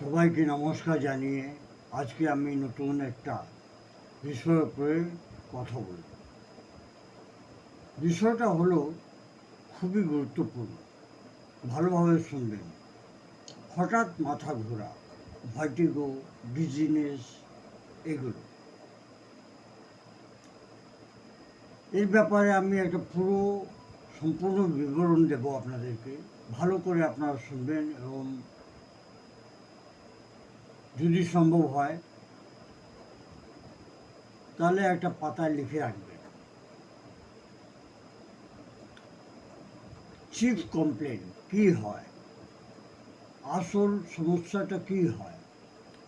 সবাইকে নমস্কার জানিয়ে আজকে আমি নতুন একটা বিষয়ের উপরে কথা বলব। বিষয়টা হলো খুবই গুরুত্বপূর্ণ। ভালোভাবে শুনবেন। হঠাৎ মাথা ঘোরা ভার্টিগো বিজিনেস এগুলো। এর ব্যাপারে আমি একটা পুরো সম্পূর্ণ বিবরণ দেব আপনাদেরকে। ভালো করে আপনারা শুনবেন এবং যদি সম্ভব হয়, তাহলে একটা পাতায় লিখে রাখবেন চিফ কমপ্লেন কি হয়? আসল সমস্যাটা কি হয়?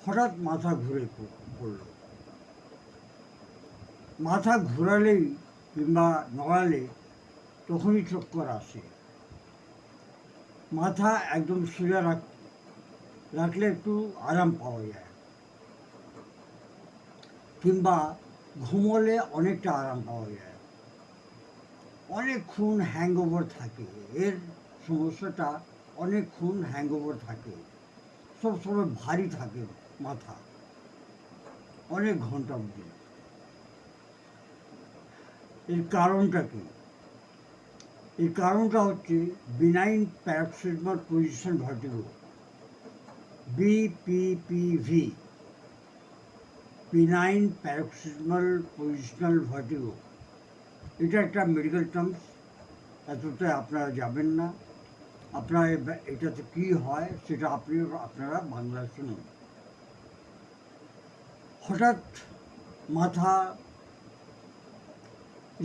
হঠাৎ মাথা ঘুরে পড়ল। মাথা ঘোরালেই কিংবা নড়ালে তখনই চক্কর আসে। মাথা একদম সোজা রাখ রাখলে একটু আরাম পাওয়া যায়। কিংবা ঘুমোলে অনেকটা আরাম পাওয়া যায়। অনেকক্ষণ হ্যাংওভার থাকে। এর সমস্যাটা অনেকক্ষণ হ্যাংওভার থাকে। সবসময় ভারী থাকে মাথা। অনেক ঘণ্টা অবধি। এর কারণটা কি? এর কারণটা হচ্ছে benign paroxysmal position vertigo BPPV benign paroxysmal positional vertigo এটা একটা মেডিকেল টার্মস এতটা আপনারা যাবেন না। আপনারা এটাতে কী হয়, সেটা আপনি, আপনারা বাংলায় শুনুন। হঠাৎ মাথা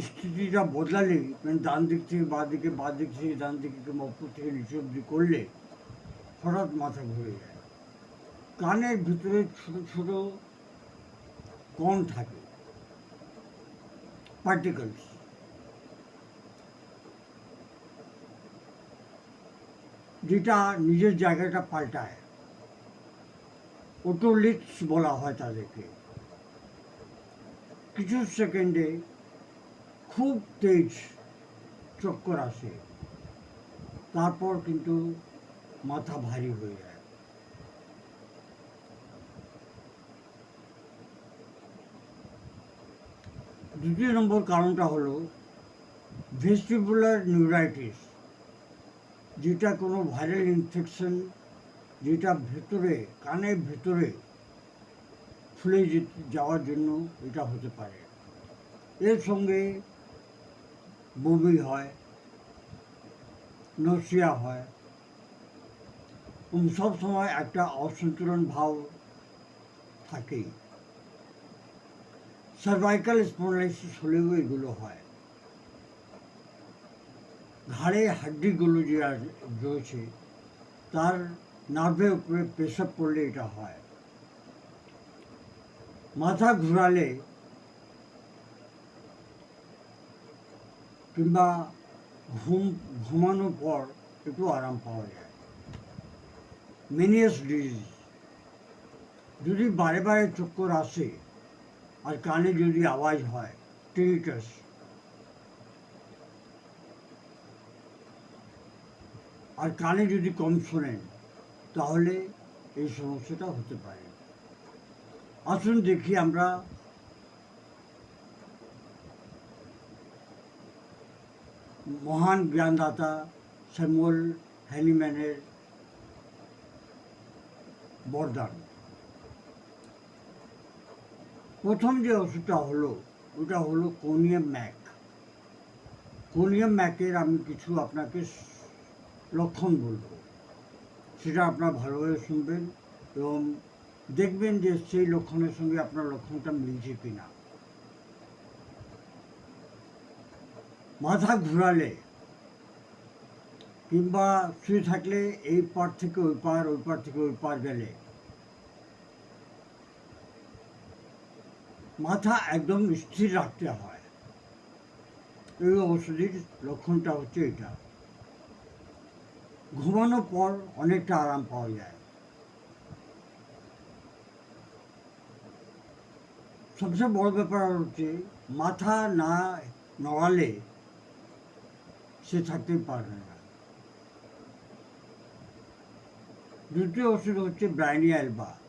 স্থিতিটা বদলালে মানে ডান দিক থেকে বাঁ দিকে, বাঁ দিক থেকে ডান দিকে কিংবা উপর থেকে নিচে অব্দি করলে, হঠাৎ মাথা ঘুরে যায়। কানের ভিতরে ছোট ছোট কণ থাকে পার্টিকলস যেটা নিজের জায়গাটা পাল্টায়। ওটোলিটস বলা হয় তাদেরকে। কিছু সেকেন্ডে খুব তেজ চক্কর আসে, তারপর কিন্তু মাথা ভারী হয়ে যায়। দ্বিতীয় নম্বর কারণটা হলো ভেস্টিবুলার নিউরাইটিস যেটা কোনো ভাইরাল ইনফেকশন যেটা ভেতরে কানের ভেতরে ফুলে যাওয়ার জন্য এটা হতে পারে। এর সঙ্গে বমি হয় নসিয়া হয়, এবং সবসময় একটা অসন্তুলন ভাব থাকেই। সার্ভাইকাল স্পন্ডাইসিস হলেও এগুলো হয়। ঘাড়ে হাড্ডিগুলো যে রয়েছে, তার নার্ভের উপরে প্রেশার পড়লে এটা হয়। মাথা ঘুরালে কিংবা ঘুম, ঘুমানোর পর একটু আরাম পাওয়া যায়। মেনিয়াস ডিজিজ যদি বারে বারে চক্কর আসে আর কানে যদি আওয়াজ হয় টিনিটাস আর কানে যদি কম শোনেন, তাহলে এই সমস্যাটা হতে পারে। আসুন দেখি আমরা মহান জ্ঞানদাতা স্যামুয়েল হ্যানিম্যানের বরদান। প্রথম যে ওষুধটা হলো, ওটা হলো কোনিয়াম ম্যাক। কোনিয়াম ম্যাকের আমি কিছু আপনাকে লক্ষণ বলব। সেটা আপনারা ভালোভাবে শুনবেন এবং দেখবেন যে সেই লক্ষণের সঙ্গে আপনার লক্ষণটা মিলছে কিনা। মাথা ঘোরালে কিংবা শুয়ে থাকলে এই পার থেকে ওই পার ওই পার থেকে ওই পার গেলে মাথা একদম স্থির রাখতে হয়। এই ওষুধের লক্ষণটা হচ্ছে এটা। ঘুমানোর পর অনেকটা আরাম পাওয়া যায়। সবচেয়ে বড় ব্যাপার হচ্ছে মাথা না নড়ালে সে থাকতে পারবে না। দ্বিতীয় ওষুধ হচ্ছে ব্রাইনি অ্যালবা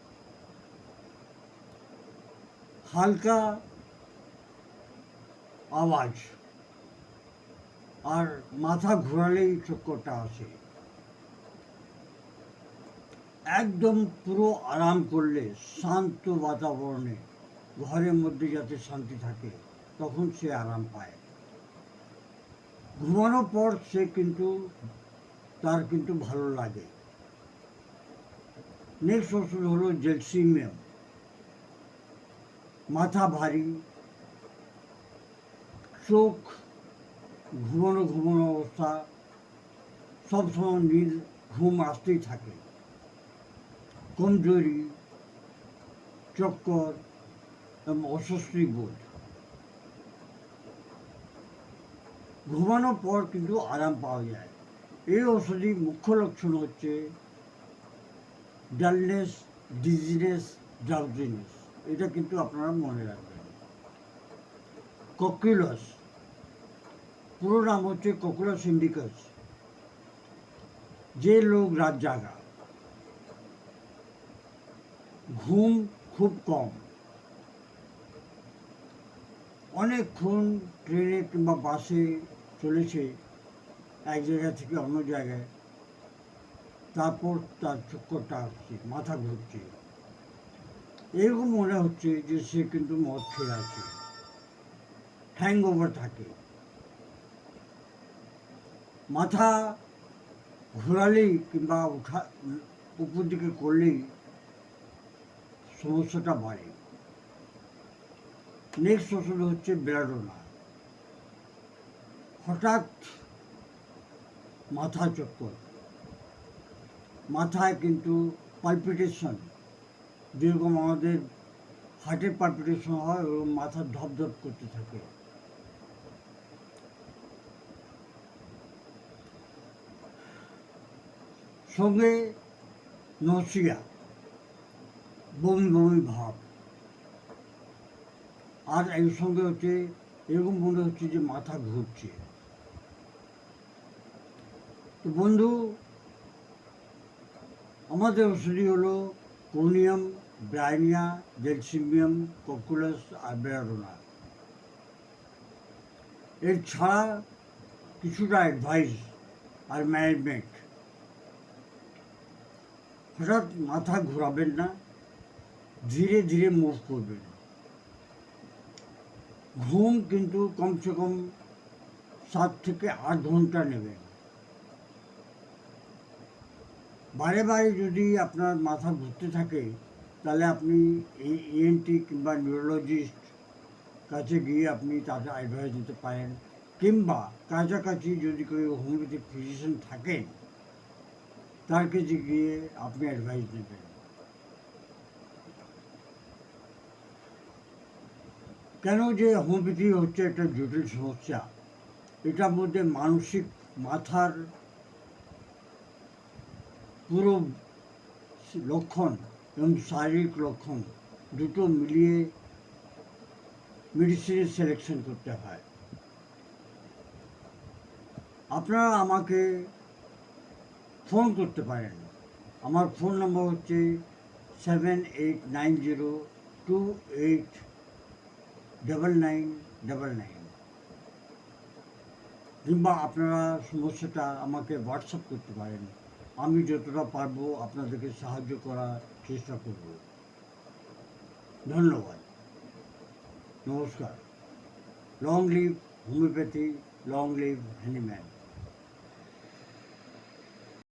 হালকা আওয়াজ আর মাথা ঘোরালেই চক্করটা আসে। একদম পুরো আরাম করলে শান্ত বাতাবরণে ঘরের মধ্যে যাতে শান্তি থাকে, তখন সে আরাম পায়। ঘুমানোর পর সে কিন্তু, তার কিন্তু ভালো লাগে। নেক্সট ওষুধ হলো জেলসিমিয়াম মাথা ভারী, চোখ ঘুমানো ঘুমানো অবস্থা সবসময় নীল ঘুম আসতেই থাকে। কমজোরি, চক্কর এবং অস্বস্তি বোধ। ঘুমানোর পর কিন্তু আরাম পাওয়া যায়। এই ওষুধের মুখ্য লক্ষণ হচ্ছে ডালনেস, ডিজিনেস, ড্রাউজিনেস। এটা কিন্তু আপনারা মনে রাখবেন। ককিলস, পুরো নাম হচ্ছে ককুলাস ইন্ডিকাস যে লোক রাত জাগা, ঘুম খুব কম। অনেকক্ষণ ট্রেনে কিংবা বাসে চলেছে এক জায়গা থেকে অন্য জায়গায়। তারপর তার চক্করটা আসছে, মাথা ঘুরছে। এরকম মনে হচ্ছে যে সে কিন্তু মদ খেয়ে আছে। হ্যাং ওভার থাকে। মাথা ঘোরালেই কিংবা উঠা, উপর দিকে করলেই সমস্যাটা বাড়ে। নেক্সট ওষুধ হচ্ছে বেলাডোনা হঠাৎ মাথা চক্কর। মাথায় কিন্তু পালপিটেশন যেরকম আমাদের হার্টের পালপিটেশন হয় ওরকম মাথা ধপ ধপ করতে থাকে। সঙ্গে নসিয়া বমি বমি ভাব। আর এর সঙ্গে হচ্ছে, এরকম মনে হচ্ছে যে মাথা ঘুরছে। তো বন্ধু, আমাদের ওষুধই হলো কোনিয়াম ব্রাইনিয়া জেলসিমিয়াম ককুলাস আর বেরাডোনা এর ছাড়া কিছুটা অ্যাডভাইস আর ম্যানেজমেন্ট হঠাৎ মাথা ঘোরাবেন না, ধীরে ধীরে মুভ করবেন। ঘুম কিন্তু কমসে কম সাত থেকে আট ঘণ্টা নেবেন। বারে বারে যদি আপনার মাথা ঘুরতে থাকে, তাহলে আপনি ইএনটি কিংবা নিউরোলজিস্ট কাছে গিয়ে আপনি তাকে অ্যাডভাইস দিতে পারেন। কিংবা কাছাকাছি যদি কেউ হোমিওপ্যাথিক ফিজিশিয়ান থাকেন তার কাছে গিয়ে আপনি অ্যাডভাইস নেবেন কেন যে হোমিওপ্যাথি হচ্ছে একটা জটিল সমস্যা? এটার মধ্যে মানসিক মাথার পুরো লক্ষণ এবং শারীরিক লক্ষণ দুটো মিলিয়ে মেডিসিনের সিলেকশন করতে হয়। আপনারা আমাকে ফোন করতে পারেন। আমার ফোন নম্বর হচ্ছে seven eight nine zero two eight double nine double nine কিংবা আপনারা সমস্যাটা আমাকে হোয়াটসঅ্যাপ করতে পারেন। আমি যতটা পারব আপনাদেরকে সাহায্য করার চেষ্টা করব। ধন্যবাদ। নমস্কার। Long live homeopathy long live Hahnemann